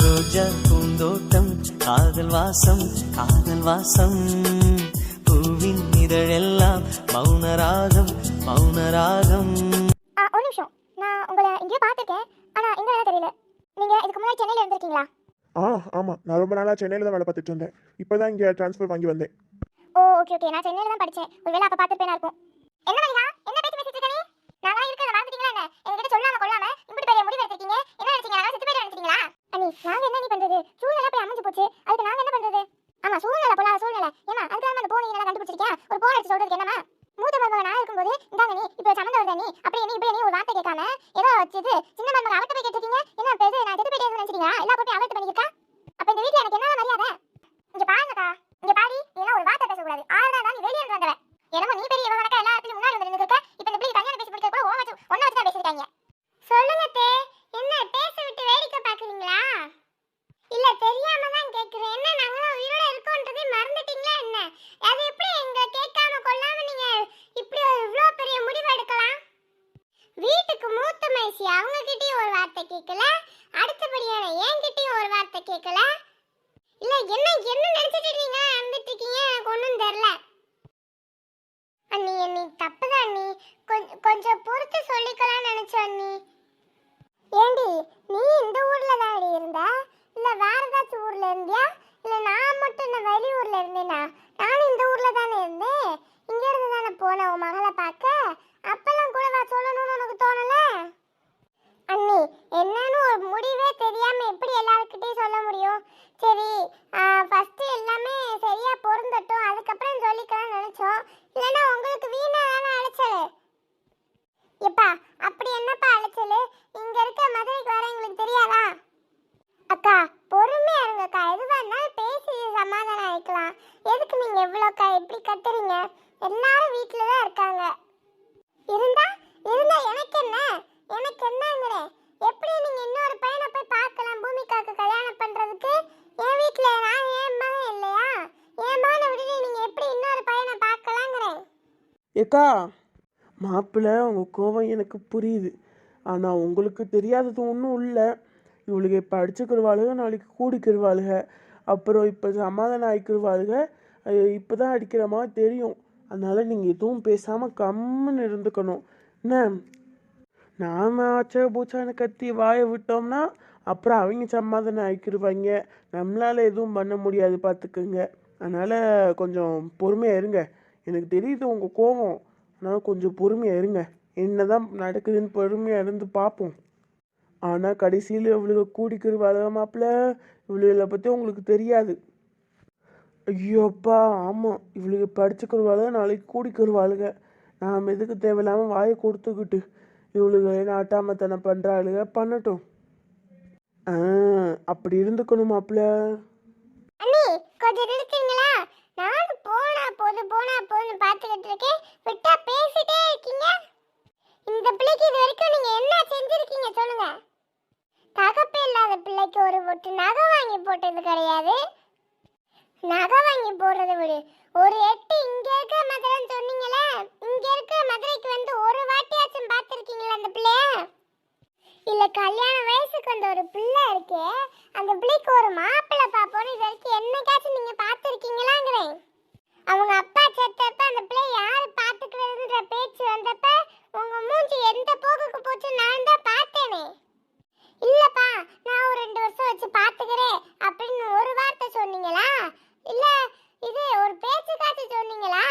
ரோஜா பூந்தோட்டம் காதல் வாசம் காதல் வாசம். பூவின் இதழெல்லாம் மௌனராகம் மௌனராகம் ஒரு நிமிஷம். நான் உங்களை எங்கேயோ பார்த்துருக்கேன் ஆனால் எங்க வேலை தெரியல. நீங்கள் இதுக்கு முன்னாடி சென்னையில் இருந்திருக்கீங்களா? ஆ ஆமாம் நான் ரொம்ப நாளாக சென்னையில் தான் வேலை பார்த்துட்டு இருந்தேன். இப்போ தான் இங்கே ட்ரான்ஸ்ஃபர் வாங்கி வந்தேன். ஓ ஓகே ஓகே நான் சென்னையில் தான் படித்தேன் ஒருவேளை அப்போ பார்த்துருப்பேனா இருக்கும். என்ன மணிகா என்ன பேச்சு பேசிட்டு இருக்க நீ நான் தான் இருக்கிறத மறந்துட்டீங்களா என்ன எங்ககிட்ட சொல்லாம கொள்ளாம இப்படி பெரிய முடிவு எடுத்திருக்கீங்க என்ன நினைச்சீங்க நான் செத்து போயிட்டு நினைச்சீங்களா நாங்க என்ன நீ பண்றது? சூழ்நிலை போய் அமைஞ்சு போச்சு. அதுக்கு நாங்க என்ன பண்றது? ஆமா சூழ்நிலை போல சூழ்நிலை. ஏமா அதுக்காக அந்த போனை நீங்க கண்டுபிடிச்சிருக்கியா? ஒரு போன் அடிச்சு சொல்றதுக்கு என்னமா மூத்த மருமக நான் இருக்கும்போது இந்தாங்க நீ இப்ப சமந்த வருதா நீ அப்படி நீ இப்படி நீ ஒரு வார்த்தை கேட்காம ஏதோ வச்சது சின்ன மருமக அவட்ட போய் கேட்டிருக்கீங்க? என்ன பேசு நான் செத்து போயிட்டு நினைச்சிருக்கீங்க எல்லா போட்டு அவட்ட பண்ணிருக்கா அப்ப இந்த வீட்டுல எனக்கு என்ன மரியாதை இங்க பாருங்கக்கா இங்க பாடி நீ எல்லாம் ஒரு வார்த்தை பேசக்கூடாது ஆறுனா தான் நீ வெளியே இருந்து வந்தவ என்னமோ நீ பெரிய கணக்கா எல்லா இடத்துலயும் முன்னாடி வந்து நின்னுக்க இப்ப இந்த பிள்ளை கல்யாணம் பேசி முடிக்கிறது கூட ஓ வச்சு ஒண்ணா வச்சு தான் பேசிருக்காங்க சொல்லுங்க தே என்ன பேச விட்டு வேடிக்கை பாக்குறீங்களா இல்ல தெரியாம தான் கேக்குறேன் என்ன நாங்களும் உயிரோட இருக்கோன்றதே மறந்துட்டீங்களா என்ன அது எப்படி எங்க கேட்காம கொள்ளாம நீங்க இப்படி ஒரு இவ்ளோ பெரிய முடிவு எடுக்கலாம் வீட்டுக்கு மூத்த மைசி அவங்க கிட்டயும் ஒரு வார்த்தை கேட்கல அடுத்தபடியான என்கிட்டயும் ஒரு வார்த்தை கேட்கல இல்ல என்ன என்ன நினைச்சிட்டு இருக்கீங்க நடந்துட்டு இருக்கீங்க எனக்கு ஒன்றும் தெரியல அண்ணி அண்ணி தப்புதான் அண்ணி கொஞ்சம் கொஞ்சம் பொறுத்து சொல்லிக்கலாம்னு நினைச்சோம் அண்ணி ஏண்டி நீ இந்த ஊர்ல தான் இருந்த இல்ல வேற ஏதாச்சும் ஊர்ல இருந்தியா இல்ல நான் மட்டும் இந்த வெளியூர்ல இருந்தேனா நானும் இந்த ஊர்ல தானே இருந்தேன் இங்க இருந்து தானே போனேன் உன் மகளை பார்க்க அப்பெல்லாம் கூட வா சொல்லணும்னு உனக்கு தோணல அண்ணி என்னன்னு ஒரு முடிவே தெரியாம எப்படி எல்லாருக்கிட்டையும் சொல்ல முடியும் சரி ஃபர்ஸ்ட் எல்லாமே சரியா பொருந்தட்டும் அதுக்கப்புறம் சொல்லிக்கலாம்னு நினைச்சோம் இல்லைன்னா உங்களுக்கு வீணா தானே அழைச்சல் எப்பா அப்படி என்னப்பா அழைச்சல் இங்க இருக்க மதுரைக்கு வர எங்களுக்கு தெரியாதா அக்கா பொறுமையா இருங்கக்கா எதுவா இருந்தாலும் பேசி சமாதானம் ஆயிக்கலாம் எதுக்கு நீங்க எவ்வளோக்கா எப்படி கத்துறீங்க எல்லாரும் வீட்டில தான் இருக்காங்க இருந்தா இருந்தா எனக்கு என்ன எனக்கு என்னங்கிறேன் எப்படி நீங்க இன்னொரு பையனை போய் பார்க்கலாம் பூமிகாக்கு கல்யாணம் பண்றதுக்கு என் வீட்ல நான் என் மகன் இல்லையா என் மகனை விட்டுட்டு நீங்க எப்படி இன்னொரு பையனை பார்க்கலாங்கிறேன் ஏக்கா மாப்பிள்ளை உங்கள் கோவம் எனக்கு புரியுது. ஆனால் உங்களுக்கு தெரியாதது ஒன்றும் இல்லை. இவளுக்கு இப்போ அடிச்சுக்கிடுவாளுக நாளைக்கு கூடிக்கிடுவாளுக அப்புறம் இப்போ சமாதானம் ஆகிக்கிடுவாளுக இப்போ தான் அடிக்கிற மாதிரி தெரியும். அதனால் நீங்கள் எதுவும் பேசாமல் கம்முன்னு இருந்துக்கணும். என்ன? நாம ஆச்சா பூச்சான கத்தி வாயை விட்டோம்னா அப்புறம் அவங்க சமாதானம் ஆகிக்கிடுவாங்க நம்மளால் எதுவும் பண்ண முடியாது பார்த்துக்குங்க அதனால் கொஞ்சம் பொறுமையாக இருங்க. எனக்கு தெரியுது உங்கள் கோபம் அதனால் கொஞ்சம் பொறுமையாக இருங்க. என்ன தான் நடக்குதுன்னு பொறுமையாக இருந்து பார்ப்போம் ஆனால் கடைசியில் இவளுக்கு கூடிக்கிருவாளுக மாப்பிள்ள இவளுகளை பற்றி உங்களுக்கு தெரியாது. ஐயோப்பா ஆமாம் இவளுக்கு படிச்சுக்கிருவாளுக நாளைக்கு கூடிக்கிறவாளுங்க நாம் எதுக்கு தேவையில்லாமல் வாயை கொடுத்துக்கிட்டு இவளுக நாட்டாமத்தனை பண்ணுறாளுக பண்ணட்டும். ஆ அப்படி இருந்துக்கணும் மாப்பிள்ள அண்ணி கொஞ்சம் நிறுத்துங்களா நானும் போனா போது போனா போதுன்னு பார்த்துக்கிட்டு இருக்கேன் விட்டா பேசிட்டே இருக்கீங்க இந்த பிள்ளைக்கு இது வரைக்கும் நீங்க என்ன செஞ்சிருக்கீங்க சொல்லுங்க தகப்பே இல்லாத பிள்ளைக்கு ஒரு பொட்டு நகை வாங்கி போட்டது கிடையாது நகை வாங்கி போடுறது விடு ஒரு எட்டு இங்க இருக்கிற மதுரைன்னு சொன்னீங்களே இங்க இருக்கிற மதுரைக்கு வந்து ஒரு வாட்டியாச்சும் பார்த்துருக்கீங்களா அந்த பிள்ளைய இல்ல கல்யாண வயசுக்கு வந்த ஒரு பிள்ளை இருக்கே அந்த பிள்ளைக்கு ஒரு மாப்பிள்ளை பாப்போன்னு இது வரைக்கும் என்னைக்காச்சும் நீங்க பார்த்துருக்கீங்களாங்கிறேன் அவங்க அப்பா செத்தப்ப அந்த பிள்ளை யாரு பாத்துக்கிறதுன்ற பேச்சு வந்தப்ப உங்க மூஞ்சி எந்த போக்குக்கு போச்சு நான் தான் பார்த்தேனே இல்லப்பா நான் ஒரு ரெண்டு வருஷம் வச்சு பாத்துக்கிறேன் அப்படின்னு ஒரு வார்த்தை சொன்னீங்களா இல்ல இது ஒரு பேச்சுக்காச்சு சொன்னீங்களா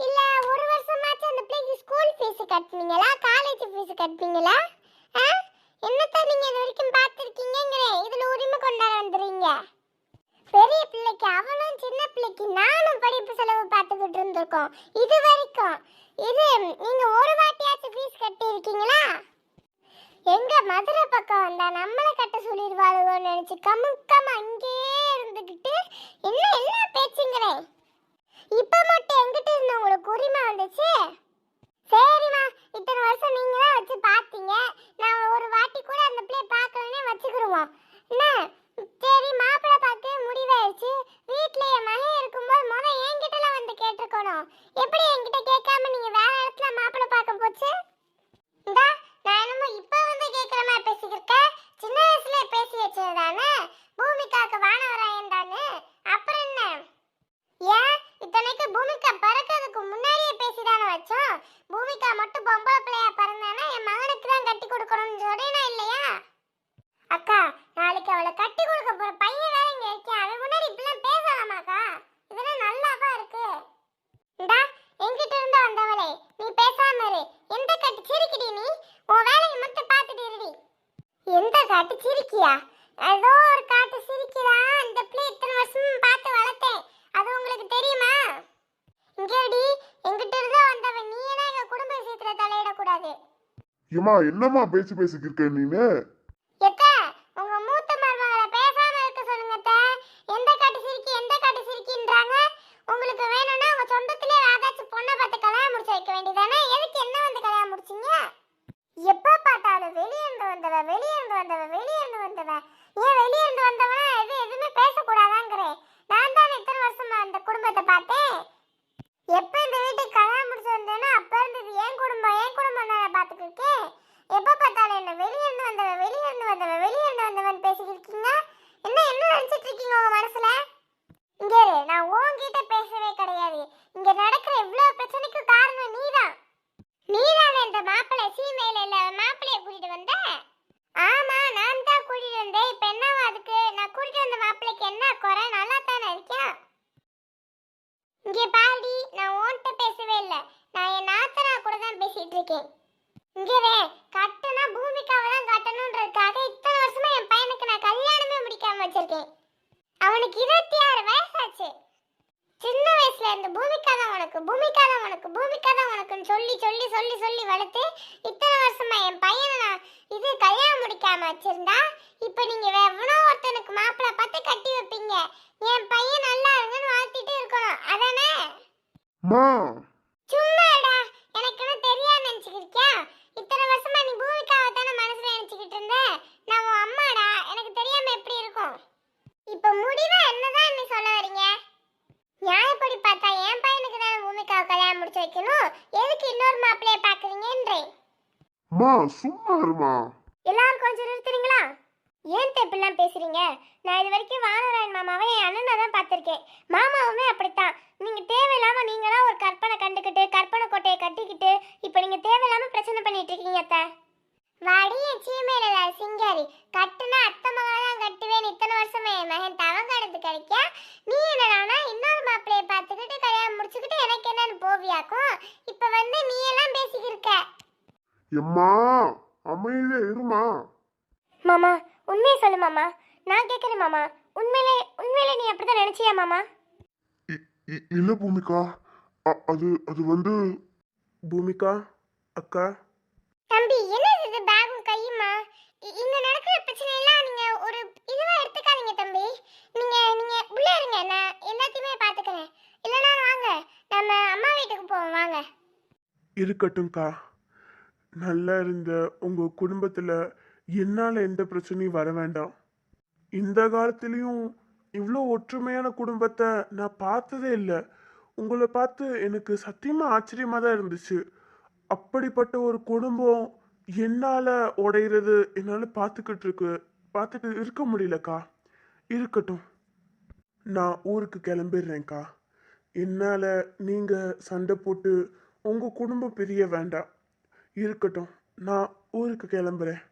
இல்ல ஒரு வருஷமாச்சும் அந்த பிள்ளைக்கு ஸ்கூல் ஃபீஸ் கட்டுனீங்களா காலேஜ் ஃபீஸ் கட்டுனீங்களா ஆ என்னத்த நீங்க இது வரைக்கும் பார்த்துருக்கீங்கிறேன் இதுல உரிமை கொண்டாட வந்துடுறீங்க பெரிய பிள்ளைக்கு அவனும் சின்ன பிள்ளைக்கு நானும் படிப்பு செலவு இருந்திருக்கோம் இது வரைக்கும். இது நீங்க ஒரு வாட்டியாச்சும் ஃபீஸ் கட்டி இருக்கீங்களா எங்க மதுரை பக்கம் வந்தா நம்மளை கட்ட சொல்லிடுவாளுவோன்னு நினைச்சு கமுக்கம் அங்கேயே இருந்துக்கிட்டு என்ன என்ன பேச்சுங்கிறேன் இப்ப மட்டும் எங்கிட்ட இருந்த உங்களுக்கு உரிமை வந்துச்சு? சரிம்மா இத்தனை வருஷம் நீங்க தான் வச்சு பார்த்தீங்க. நான் ஒரு வாட்டி கூட அந்த பிள்ளைய பார்க்கலன்னே வச்சுக்கிடுவோம் என்ன? சரி மாப்பிள்ளை பார்த்து முடிவாயிடுச்சு வீட்டில் என் மகன் இருக்கும்போது முத என்கிட்டலாம் வந்து கேட்டு இருக்கணும் எப்படி என்கிட்ட கேட்காம நீங்க வேற இடத்துல மாப்பிள்ளை பார்க்க போச்சு? நான் என்னமோ இப்ப வந்து கேட்கிற மாதிரி பேசிக்கிருக்க சின்ன வயசுல பேசி வச்சது தானே பூமிகாக்கு வானவராயன் தானே? அப்புறம் என்ன? ஏன்? இத்தனைக்கு பூமிகா பறக்கிறதுக்கு முன்னாடியே பேசிதானே வச்சோம். பூமிகா மட்டும் பொம்பளை பிள்ளையா பிறந்தானா என் மகனுக்கு தான் கட்டி கொடுக்கணும்னு சொல்றேனா இல்லையா? அக்கா நாளைக்கு அவளை கட்டி கொடுக்க போற பையன் ஏமா என்னம்மா பேச்சு பேசிக்கிருக்க நீனு எத்த உங்க மூத்த மருமகளை பேசாம இருக்க சொல்லுங்க அத்தை. எந்த காட்டு சிரிக்கி எந்த காட்டு சிரிக்கின்றாங்க உங்களுக்கு வேணும்னா உங்க சொந்தத்திலே ஏதாச்சும் பொண்ணை பார்த்து கல்யாணம் முடிச்சு வைக்க வேண்டியதானே எதுக்கு என்ன வந்து கல்யாணம் முடிச்சீங்க எப்ப பார்த்தாலும் வெளியே இருந்து வந்தவ வெளியே இருந்து வந்தவ வெளியே இருந்து வந்தவ ஏன் வெளியே இருந்து வந்தவனா எது எதுவுமே பேசக்கூடாதாங்கிறேன் நான் தான் இத்தனை வருஷமா அந்த குடும்பத்தை பார்த்தேன் எப்ப இந்த வீட்டுக்கு கல்யாணம் முடிச்சு வந்தேனோ அப்ப இருந்து இது என் குடும்பம் என் குடும்பம் நான் பார்த்துட்டு இருக்கேன் எப்ப பார்த்தாலும் என்ன வெளியே இருந்து வந்தவ வெளியே இருந்து வந்தவ வெளியே இருந்து வந்தவன் பேசிக்கிட்டு இருக்கீங்க என்ன என்ன நினைச்சிட்டு இருக்கீங்க உங்க மனசுல இங்க இரு, நான் உன்கிட்ட பேசவே கிடையாது இங்க நடக்கிற இவ்வளவு பிரச்சனைக்கும் காரணம் நீதான் நீதான் இந்த மாப்பிள்ளை சீமையில இல்ல மாப்பிள்ளைய கூட்டிட்டு வந்த ஆமா நான் தான் கூட்டிட்டு வந்தேன் இப்ப என்னவா அதுக்கு நான் கூட்டிட்டு வந்த மாப்பிள்ளைக்கு என்ன குறை நல்லா தானே இருக்கேன் இங்க பாடி நான் உன்கிட்ட பேசவே இல்ல நான் என் நாத்தனா கூட தான் பேசிட்டு இருக்கேன் இங்கவே கட்டுனா பூமிக்காவை தான் கட்டணுன்றதுக்காக இத்தனை வருஷமா என் பையனுக்கு நான் கல்யாணமே முடிக்காம வச்சிருக்கேன் அவனுக்கு இருபத்தி ஆறு வயசாச்சு சின்ன வயசுல இருந்து பூமிக்கா தான் உனக்கு பூமிக்கா தான் உனக்கு பூமிக்கா தான் உனக்குன்னு சொல்லி சொல்லி சொல்லி சொல்லி வளர்த்து இத்தனை வருஷமா என் பையனை நான் இது கல்யாணம் முடிக்காம வச்சிருந்தா இப்ப நீங்க எவனோ ஒருத்தனுக்கு மாப்பிள்ளை பார்த்து கட்டி வைப்பீங்க. என் பையன் நல்லா இருங்கன்னு வாழ்த்திட்டு இருக்கணும். அதானே? சும்மாடா. எனக்கு என்ன தெரியாது நினைச்சுக்கிட்டியா இத்தனை வருஷமா நீ பூமிக்காவை தானே மனசுல நினைச்சுக்கிட்டு இருந்த? நான் உன் அம்மாடா. எனக்கு தெரியாம எப்படி இருக்கும்? இப்ப முடிவா என்னதான் நீ சொல்ல வரீங்க? நியாயப்படி பார்த்தா என் பையனுக்கு தானே பூமிக்காவை கல்யாணம் முடிச்சு வைக்கணும்? எதுக்கு இன்னொரு மாப்பிள்ளைய பாக்குறீங்கன்றேன் மா சும்மா இருமா. எல்லாரும் கொஞ்சம் நிறுத்துறீங்களா? ஏன் இப்படிலாம் பேசுறீங்க? நான் இது வரைக்கும் வானராயன் மாமாவை என் அண்ணனை தான் பார்த்துருக்கேன். மாமாவுமே அப்படித்தான். நீங்க தேவையில்லாம நீங்களா ஒரு கற்பனை கண்டுக்கிட்டு கற்பனை கோட்டையை கட்டிக்கிட்டு இப்போ நீங்க தேவையில்லாம பிரச்சனை பண்ணிட்டு இருக்கீங்க அத்தை. வாடி என் சீமையில சிங்காரி. கட்டுனா அத்தை மகா தான் கட்டுவேன் இத்தனை வருஷமா என் மகன் தவங்கானது கிடைக்க? நீ என்னடானா இன்னொரு மாப்பிள்ளைய பார்த்துக்கிட்டு கல்யாணம் முடிச்சுக்கிட்டு எனக்கு என்னன்னு போவியாக்கும்? இப்போ வந்து நீ எல்லாம் பேசிக்கிருக்க. எம்மா அமைதியா இருமா? மாமா உண்மையை சொல்லு மாமா. நான் கேட்குறேன் மாமா. உண்மையிலே உண்மையிலே நீ அப்படிதான் நினைச்சியா மாமா? இல்ல பூமிகா. அது அது வந்து பூமிகா அக்கா. தம்பி என்னது இது பேகும் கையுமா? இங்க நடக்கிற பிரச்சனை எல்லாம் நீங்க ஒரு இதுவா எடுத்துக்காதீங்க தம்பி. நீங்க நீங்க உள்ள இருங்க. நான் எல்லாத்தையுமே பாத்துக்கிறேன். இல்லனா வாங்க. நம்ம அம்மா வீட்டுக்கு போவோம். வாங்க. இருக்கட்டும்க்கா. நல்லா இருந்த உங்க குடும்பத்துல என்னால எந்த பிரச்சனையும் வர வேண்டாம். இந்த காலத்துலேயும் இவ்வளோ ஒற்றுமையான குடும்பத்தை நான் பார்த்ததே இல்லை. உங்களை பார்த்து எனக்கு சத்தியமாக ஆச்சரியமாக தான் இருந்துச்சு. அப்படிப்பட்ட ஒரு குடும்பம் என்னால் உடையிறது என்னால் பார்த்துக்கிட்டு இருக்கு. பார்த்துட்டு இருக்க முடியலக்கா. இருக்கட்டும். நான் ஊருக்கு கிளம்பிடுறேன்க்கா. என்னால் நீங்கள் சண்டை போட்டு உங்கள் குடும்பம் பிரிய வேண்டாம். இருக்கட்டும். நான் ஊருக்கு கிளம்புறேன்.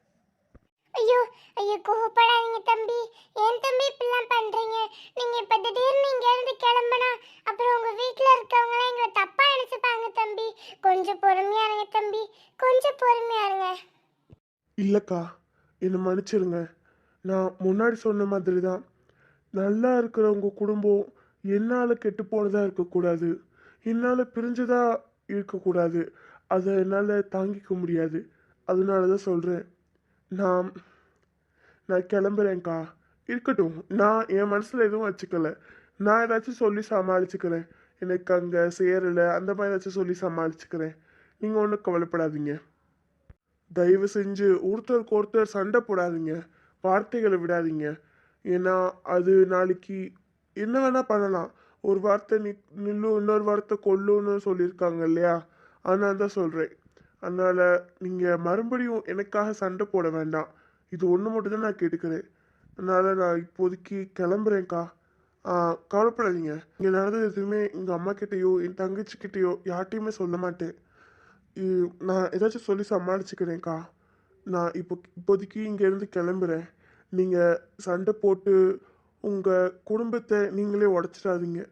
ஐயோ ஐயோ கோவப்படாதீங்க தம்பி. ஏன் தம்பி இப்படிலாம் பண்ணுறீங்க நீங்கள் இப்போ திடீர்னு இங்கேருந்து கிளம்புனா அப்புறம் உங்கள் வீட்டில் இருக்கவங்களாம் எங்களை தப்பாக நினச்சிப்பாங்க தம்பி. கொஞ்சம் பொறுமையாக இருங்க தம்பி. கொஞ்சம் பொறுமையாக இருங்க. இல்லைக்கா என்னை மன்னிச்சிருங்க நான் முன்னாடி சொன்ன மாதிரி தான் நல்லா இருக்கிறவங்க குடும்பம் என்னால் கெட்டு போனதாக இருக்கக்கூடாது. என்னால் பிரிஞ்சதாக இருக்கக்கூடாது. அதை என்னால் தாங்கிக்க முடியாது. அதனால தான் சொல்கிறேன் நான் நான் கிளம்புறேன்க்கா. இருக்கட்டும் நான் என் மனசில் எதுவும் வச்சுக்கல. நான் ஏதாச்சும் சொல்லி சமாளிச்சுக்கிறேன். எனக்கு அங்கே சேரலை அந்த மாதிரி ஏதாச்சும் சொல்லி சமாளிச்சுக்கிறேன். நீங்கள் ஒன்றும் கவலைப்படாதீங்க. தயவு செஞ்சு ஒருத்தருக்கு ஒருத்தர் சண்டை போடாதீங்க. வார்த்தைகளை விடாதீங்க. ஏன்னா அது நாளைக்கு என்ன வேணால் பண்ணலாம். ஒரு வார்த்தை நி நில்லு இன்னொரு வார்த்தை கொல்லுன்னு சொல்லியிருக்காங்க இல்லையா? அதனால தான் சொல்கிறேன் அதனால் நீங்கள் மறுபடியும் எனக்காக சண்டை போட வேண்டாம். இது ஒன்று மட்டும் தான் நான் கேட்டுக்கிறேன். அதனால் நான் இப்போதைக்கு கிளம்புறேன்க்கா. ஆ, கவலைப்படாதீங்க. இங்கே நடந்தது எதுவுமே எங்கள் அம்மா கிட்டேயோ என் தங்கச்சிக்கிட்டேயோ யார்ட்டையுமே சொல்ல மாட்டேன். நான் ஏதாச்சும் சொல்லி சமாளிச்சுக்கிறேன்க்கா. நான் இப்போ இப்போதைக்கு இங்கேருந்து கிளம்புறேன். நீங்கள் சண்டை போட்டு உங்கள் குடும்பத்தை நீங்களே உடச்சிடாதீங்க.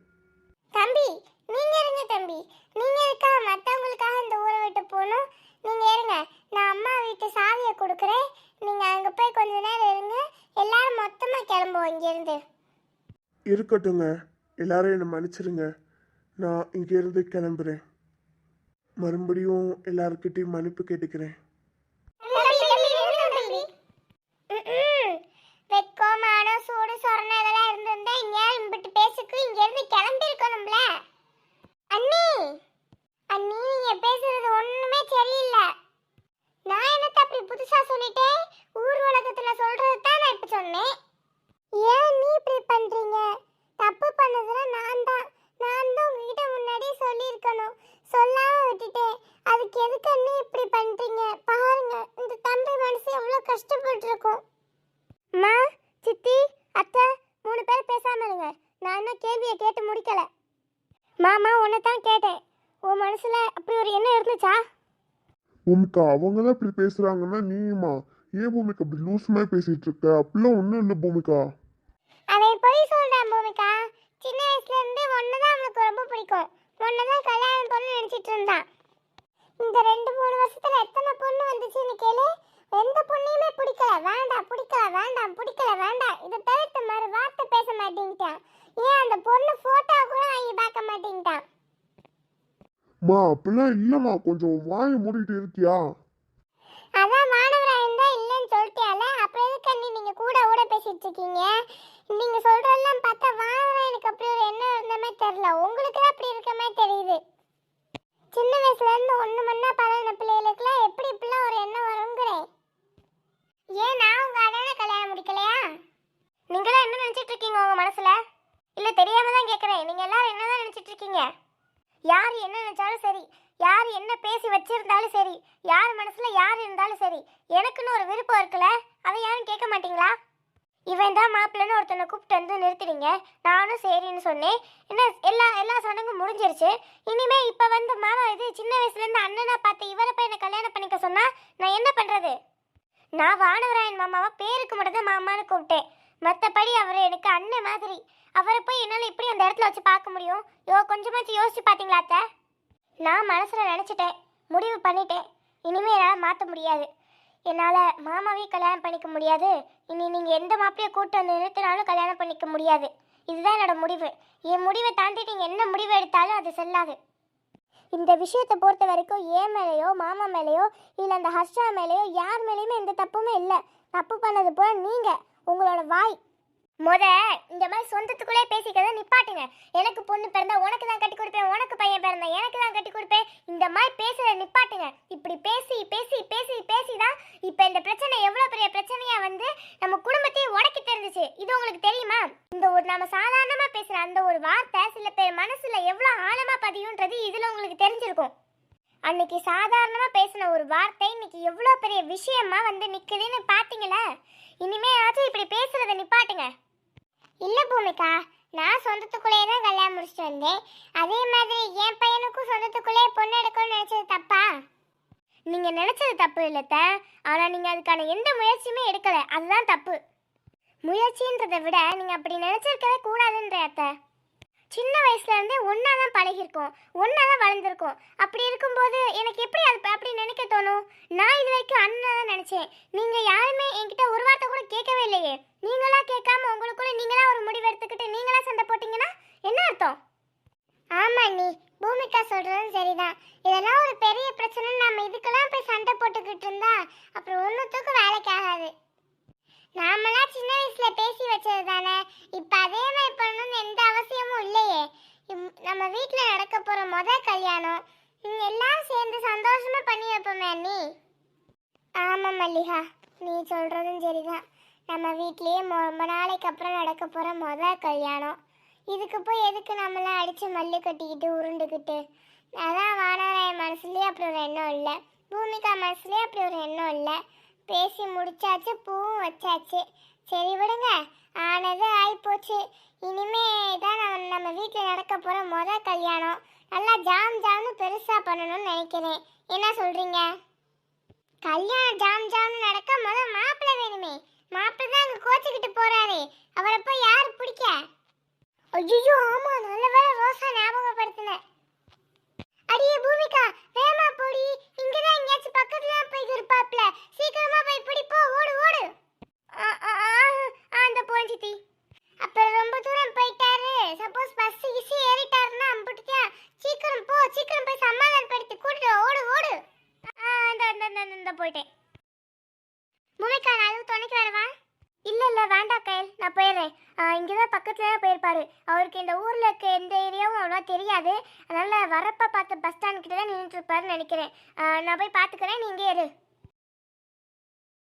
இங்கேருந்து. இருக்கட்டுங்க. எல்லாரும் என்னை மன்னிச்சிருங்க. நான் இங்கேருந்து கிளம்புறேன். மறுபடியும் எல்லாருக்கிட்டையும் மன்னிப்பு கேட்டுக்கிறேன். புதுசா சொல்லிட்டேன்? ஊர் உலகத்துல சொல்றது தான் நான் இப்ப சொன்னேன். பூமிகா அவங்க தான் இப்படி பேசுறாங்கன்னா நீயுமா? ஏன் பூமிகா அப்படி லூஸ் மாதிரி பேசிட்டு இருக்க? அப்படிலாம் ஒன்றும் இல்லை பூமிக்கா. அவன் பொய் சொல்றான் பூமிக்கா. சின்ன வயசுல இருந்து ஒன்னதான் அவனுக்கு ரொம்ப பிடிக்கும். ஒன்னதான் கல்யாணம் பொண்ணு நினைச்சிட்டு இருந்தான். இந்த ரெண்டு மூணு வருஷத்துல எத்தனை பொண்ணு வந்துச்சுன்னு கேளு. எந்த பொண்ணையுமே பிடிக்கல. வேண்டாம் பிடிக்கல வேண்டாம் பிடிக்கல வேண்டாம் இதை தவிர்த்து மறு வார்த்தை பேச மாட்டேங்கிட்டான் ஏன் அந்த பொண்ணு போட்டோ கூட வாங்கி பார்க்க மாட்டேங்கிட்டான் மா அப்படிலாம் இல்லைம்மா. கொஞ்சம் வாயை மூடிட்டு இருக்கியா? அதான் மாணவரா இருந்தா இல்லைன்னு சொல்லிட்டியால அப்புறம் எதுக்கு அண்ணி நீங்க கூட கூட பேசிட்டு இருக்கீங்க? நீங்க சொல்றதெல்லாம் பார்த்தா மாணவராயனுக்கு அப்படி ஒரு எண்ணம் இருந்த மாதிரி தெரியல. உங்களுக்கு தான் அப்படி இருக்க மாதிரி தெரியுது. சின்ன வயசுல இருந்து ஒண்ணு மண்ணா பழகின பிள்ளைகளுக்குலாம் எப்படி இப்படிலாம் ஒரு எண்ணம் வருங்கிறேன் ஏன் நான் உங்க அண்ணனை கல்யாணம் முடிக்கலையா? நீங்களாம் என்ன நினைச்சிட்டு இருக்கீங்க உங்க மனசுல? இல்ல தெரியாம தான் கேக்குறேன். நீங்க எல்லாரும் என்னதான் நினைச்சிட்டு இருக்கீங்க? யார் என்ன நினைச்சாலும் சரி யார் என்ன பேசி வச்சிருந்தாலும் சரி யார் மனசுல யார் இருந்தாலும் சரி எனக்குன்னு ஒரு விருப்பம் இருக்குல்ல அதை யாரும் கேட்க மாட்டீங்களா? இவன் தான் மாப்பிள்ளைன்னு ஒருத்தனை கூப்பிட்டு வந்து நிறுத்துறீங்க நானும் சரின்னு சொன்னேன். என்ன எல்லா எல்லா சடங்கும் முடிஞ்சிருச்சு. இனிமே இப்போ வந்து மாமா இது சின்ன வயசுலேருந்து அண்ணனை பார்த்து இவரை போய் என்னை கல்யாணம் பண்ணிக்க சொன்னா நான் என்ன பண்ணுறது நான் வானவராயன் மாமாவை பேருக்கு மட்டும் தான் மாமான்னு கூப்பிட்டேன். மற்றபடி அவர் எனக்கு அண்ணன் மாதிரி. அவரை போய் என்னால் எப்படி அந்த இடத்துல வச்சு பார்க்க முடியும்? யோ கொஞ்சமாச்சும் யோசிச்சு பார்த்தீங்களா அத்தை? நான் மனசில் நினச்சிட்டேன். முடிவு பண்ணிட்டேன். இனிமே என்னால் மாற்ற முடியாது. என்னால் மாமாவையும் கல்யாணம் பண்ணிக்க முடியாது. இனி நீங்கள் எந்த மாப்பிளையை கூட்டு வந்து நிறுத்தினாலும் கல்யாணம் பண்ணிக்க முடியாது. இதுதான் என்னோட முடிவு. என் முடிவை தாண்டி நீங்கள் என்ன முடிவு எடுத்தாலும் அது செல்லாது. இந்த விஷயத்தை பொறுத்த வரைக்கும் ஏன் மேலேயோ மாமா மேலேயோ இல்லை அந்த ஹர்ஷா மேலேயோ யார் மேலேயுமே எந்த தப்புமே இல்லை. தப்பு பண்ணது போல நீங்கள் உங்களோட வாய். முத இந்த மாதிரி சொந்தத்துக்குள்ளே பேசிக்கிறத நிப்பாட்டுங்க. எனக்கு பொண்ணு பிறந்தா உனக்கு தான் கட்டி கொடுப்பேன் உனக்கு பையன் பிறந்தா எனக்கு தான் கட்டி கொடுப்பேன். இந்த மாதிரி பேசுறத நிப்பாட்டுங்க. இப்படி பேசி பேசி பேசி பேசி தான் இப்போ இந்த பிரச்சனை எவ்வளோ பெரிய பிரச்சனையா வந்து நம்ம குடும்பத்தையே உடக்கி தெரிஞ்சிச்சு இது உங்களுக்கு தெரியுமா இந்த ஒரு நம்ம சாதாரணமா பேசுற அந்த ஒரு வார்த்தை சில பேர் மனசுல எவ்வளோ ஆழமா பதியுன்றது இதுல உங்களுக்கு தெரிஞ்சிருக்கும் அன்னைக்கு சாதாரணமாக பேசின ஒரு வார்த்தை இன்னைக்கு எவ்வளோ பெரிய விஷயமா வந்து நிற்குதுன்னு பார்த்தீங்களா இனிமேயாச்சும் இப்படி பேசுறதை நிப்பாட்டுங்க. இல்லை பூமிகா நான் சொந்தத்துக்குள்ளேயே தான் கல்யாணம் முடிச்சுட்டு வந்தேன். அதே மாதிரி என் பையனுக்கும் சொந்தத்துக்குள்ளேயே பொண்ணு எடுக்கணும்னு நினச்சது தப்பா? நீங்கள் நினச்சது தப்பு இல்லைத்த. ஆனால் நீங்கள் அதுக்கான எந்த முயற்சியுமே எடுக்கலை. அதுதான் தப்பு. முயற்சின்றதை விட நீங்கள் அப்படி நினச்சிருக்கவே கூடாதுன்ற அத்தை. சின்ன வயசுல இருந்தே ஒன்னா தான் பழகிருக்கோம் ஒன்றா தான் வளர்ந்துருக்கோம். அப்படி இருக்கும்போது எனக்கு எப்படி அது அப்படி நினைக்க தோணும்? நான் இது வரைக்கும் அண்ணன் தான் நினைச்சேன். நீங்க யாருமே என்கிட்ட ஒரு வார்த்தை கூட கேட்கவே இல்லையே. நீங்களா கேட்காம உங்களுக்குள்ள நீங்களா ஒரு முடிவு எடுத்துக்கிட்டு நீங்களா சண்டை போட்டீங்கன்னா என்ன அர்த்தம்? ஆமா நீ பூமிகா சொல்கிறதும் சரிதான். இதெல்லாம் ஒரு பெரிய பிரச்சனை நம்ம இதுக்கெல்லாம் போய் சண்டை போட்டுக்கிட்டு இருந்தா அப்புறம் ஒன்றுத்துக்கும் வேலைக்கு ஆகாது. நாமெல்லாம் சின்ன வயசுல பேசி வச்சது தானே இப்ப அதே மாதிரி பண்ணணும்னு எந்த இல்லையே இம்- நம்ம வீட்டில் நடக்க போகிற மொதல் கல்யாணம். ம், எல்லாரும் சேர்ந்து சந்தோஷமாக பண்ணி வைப்போமே அண்ணி. ஆமாம் மல்லிகா. நீ சொல்கிறதும் சரிதான். நம்ம வீட்லேயே ரொம்ப நாளைக்கு அப்புறம் நடக்க போகிற மொதல் கல்யாணம். இதுக்கு போய் எதுக்கு நம்மளாம் அடித்து மல்லு கட்டிக்கிட்டு உருண்டுக்கிட்டு அதான் வானாராய மனசுலேயே அப்படி ஒரு எண்ணம் இல்லை. பூமிகா மனசுலேயே அப்படி ஒரு எண்ணம் இல்லை. பேசி முடிச்சாச்சு பூவும் வச்சாச்சு. சரி விடுங்க ஆனது ஆயிப்போச்சு. இனிமே தான் நம்ம நம்ம வீட்டில் நடக்க போகிற முத கல்யாணம். நல்லா ஜாம் ஜாம்னு பெருசாக பண்ணணும்னு நினைக்கிறேன். என்ன சொல்கிறீங்க கல்யாணம் ஜாம் ஜாம்னு நடக்க முத மாப்பிள்ளை வேணுமே. மாப்பிள்ளை தான் அங்கே கோச்சிக்கிட்டு போகிறாரே அவரை போய் யார் பிடிக்க? ஐயோ ஆமாம் நல்ல வேலை ரோசா ஞாபகப்படுத்தினேன். அடியே பூமிகா வேமா போடி. இங்கதான் எங்கேயாச்சும் பக்கத்துல போய் இருப்பாப்ல. சீக்கிரமா போய்